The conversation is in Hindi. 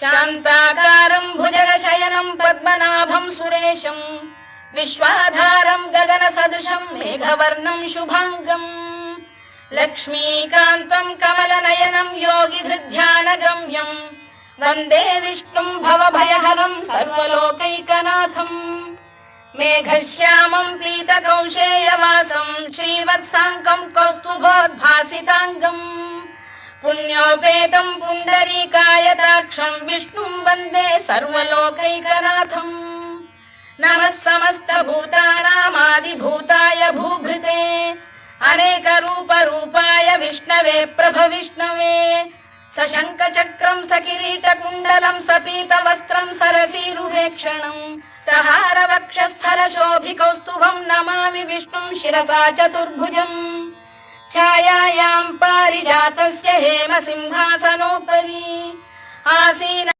शान्ताकारम् भुजगशयनम् पद्मनाभम् सुरेशम् विश्वाधारम् गगनसदृशम् मेघवर्णम् शुभाङ्गम् लक्ष्मीकान्तम् कमलनयनम् नयनं वन्दे विष्णुम् भवभयहरम् सर्वलोकैकनाथम् मेघश्यामम् पीतकौशेयवासम् श्रीवत्साङ्कं कौस्तुभोद्भासिताङ्गम् पुण्योपेतम् पुण्डरीका क्षं विष्णुम् वंदे सर्वलोकैकनाथम्। नमः समस्तभूतानामादिभूताय भूभृते। अनेकरूपरूपाय विष्णवे प्रभविष्णवे सशङ्खचक्रम् सकिरीटकुण्डलम् सपीतवस्त्रम् सरसीरुहेक्षणम् सहारवक्षस्थलशोभिकौस्तुभम् नमामि विष्णुम् शिरसा चतुर्भुजम्। छायायाम् हेम सिंहासनोपरी I Azina.